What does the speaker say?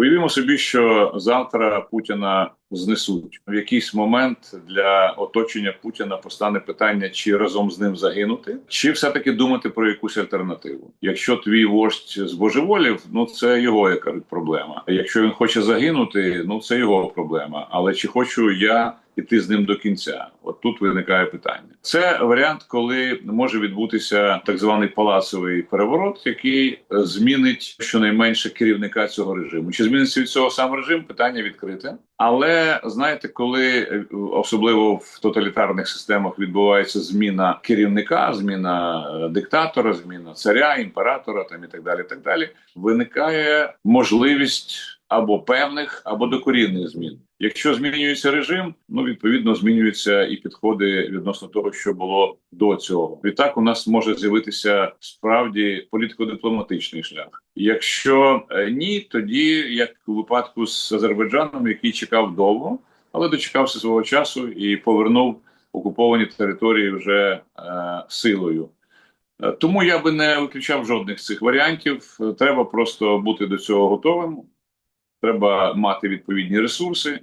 Уявімо собі, що завтра Путіна знесуть. В якийсь момент для оточення Путіна постане питання, чи разом з ним загинути, чи все-таки думати про якусь альтернативу. Якщо твій вождь збожеволів, ну це його яка проблема. Якщо він хоче загинути, ну це його проблема. Але чи хочу я іти з ним до кінця? От тут виникає питання. Це варіант, коли може відбутися так званий палацовий переворот, який е, змінить щонайменше керівника цього режиму. Чи зміниться від цього сам режим? Питання відкрите. Але знаєте, коли е, особливо в тоталітарних системах відбувається зміна керівника, зміна е, диктатора, зміна царя, імператора там і так далі. Так далі, виникає можливість або певних, або докорінних змін. Якщо змінюється режим, ну відповідно змінюються і підходи відносно того, що було до цього. Відтак у нас може з'явитися справді політико-дипломатичний шлях. Якщо е, ні, тоді як у випадку з Азербайджаном, який чекав довго, але дочекався свого часу і повернув окуповані території вже е, силою. Е, Тому я би не виключав жодних з цих варіантів. Е, Треба просто бути до цього готовим. Треба мати відповідні ресурси,